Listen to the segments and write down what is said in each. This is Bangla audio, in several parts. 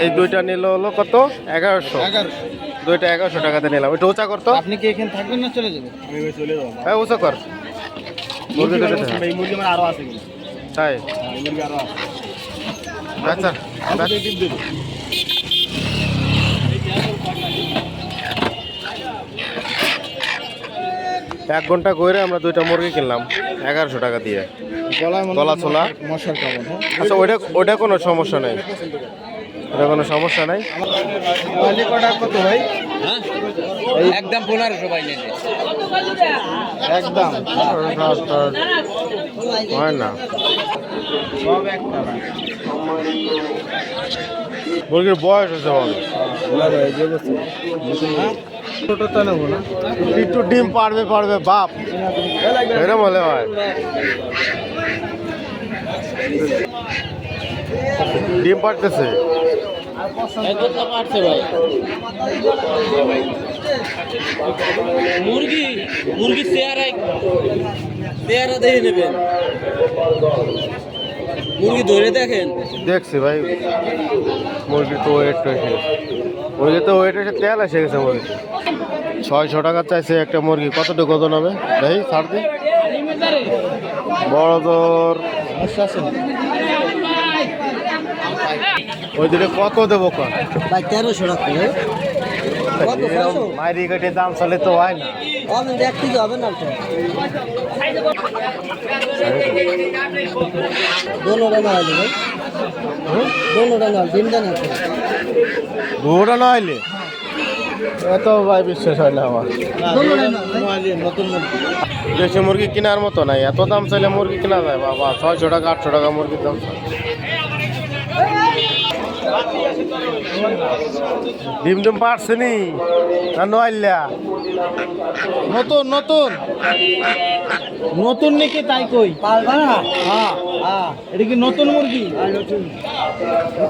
এই- দুইটা নিল হলো কত? এগারোশো। এগারোশো। দুইটা এগারোশো টাকাতে নিলাম। একটু উঁচা করতো আপনি কি এখানে থাকবেন না চলে যাবেন? আমি চলে যাব। হ্যাঁ উঁচা কর। মুরগি দুটো মুরগি আমার আরও আছে তাই? হ্যাঁ, মুরগি আছে। আচ্ছা। এক ঘণ্টা করে আমরা দুইটা মুরগি কিনলাম। এগারোশো টাকা দিয়ে। গলা হয় ছোলা? মশার- হ্যাঁ? আচ্ছা ওইটা ওইটা কোনো সমস্যা নেই। ওটা কোনো সমস্যা নাই? কত ভাই? একদম পনেরোশো একদম। হয় না। মুরগির বয়স হচ্ছে হবে ছোটটা নেব না। একটু ডিম পারবে পারবে বাপ। এরকম হলে হয়। ডিম পারতেছে। ভাই মুরগি মুরগি চেয়ারা চেয়ারা দেখে নেবেন। মুরগি ধরে দেখেন। দেখছি ভাই। মুরগি তো ওয়েট মুরগি তো ওয়েট হয়েছে তেল এসে গেছে মুরগি। ছয়শো টাকা চাইছে একটা মুরগি। কতটুকু ওজন হবে? দেখি ছাড় দি। বড় তোর ওই দিকে কত দেবো কর? ভাই তেরোশো টাকা মাইরি কেটে দাম চলে তো হয় না। দেখতে হবে না না ঘোরা না হইলে এত ভাই বিশ্বাস হয় না আমার। দেশি মুরগি কেনার মতো নাই। এত দাম চাইলে মুরগি কেনা যায় বাবা। ছয়শো টাকা আটশো টাকা মুরগির দাম চাই। ডিম ডিম পারছে নি? না নইল্লা নতুন নতুন। নতুন নাকি তাই কই? পালবা না? হ্যাঁ হ্যাঁ। এটা কি নতুন মুরগি? নতুন।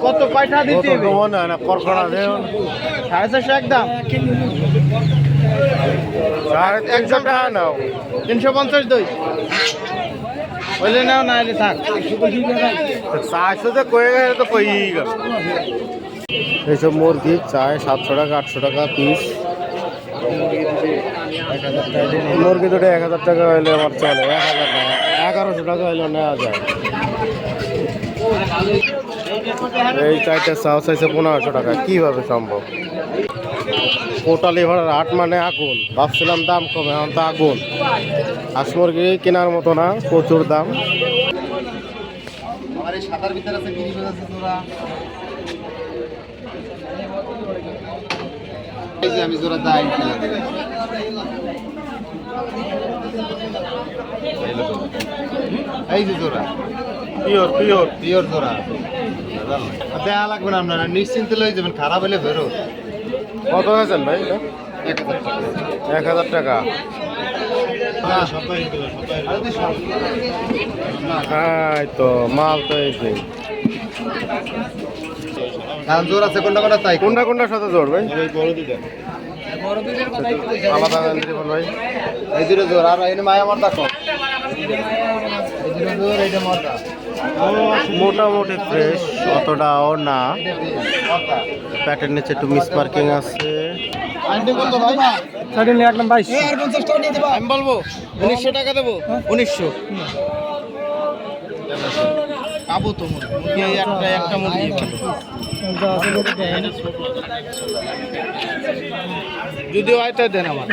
কত কয়টা দিতে হবে? হয় না করকড়া দেও সাড়ে চারশো একদম। সাড়ে তিনশো টাকা নাও। তিনশো পঞ্চাশ দই। বললে নাও না এলে থাক। চারশো তো কয়ে গেছে তো গেল। এইসব মুরগি, চায় সাতশো টাকা, আটশো টাকা পিস মুরগি দুটো এক হাজার টাকা হইলে আমার চলে, এক হাজার টাকা। এগারোশো টাকা হইলে নেওয়া যায়। এই চারটা চাও চাইছে পনেরোশো টাকা, কীভাবে সম্ভব? কোটালি ভাড়ার হাট মানে আগুন। ভাবছিলাম দাম কমে এখন তো আগুন। হাঁস মুরগি কেনার মতো না প্রচুর দাম। আমার এই যে আমি জোড়া দাই এই যে জোড়া। পিওর পিওর পিওর জোড়া। দেয়া লাগবে না আপনারা নিশ্চিন্তে লই যাবেন খারাপ হলে বেরো। কত হয়েছেন ভাই এক হাজার টাকা এক হাজার টাকা। হ্যাঁ তো মাল তো যে। জোর আছে কোনটা কোনটা তাই? কোনটা কোনটার সাথে জোর ভাই? আলাদা দেখুন ভাই। এই জোর আর এনে মায়া মারদা কম। এই জোর এইটা মারদা। মোটামুটি ফ্রেশ অতটাও না। প্যাটের নিচে একটু মিস পার্কিং আছে। আমি বলব উনিশশো টাকা দেবো উনিশশো। তো একটা একটা মুরগি যদিও আয়টা দেন আমার।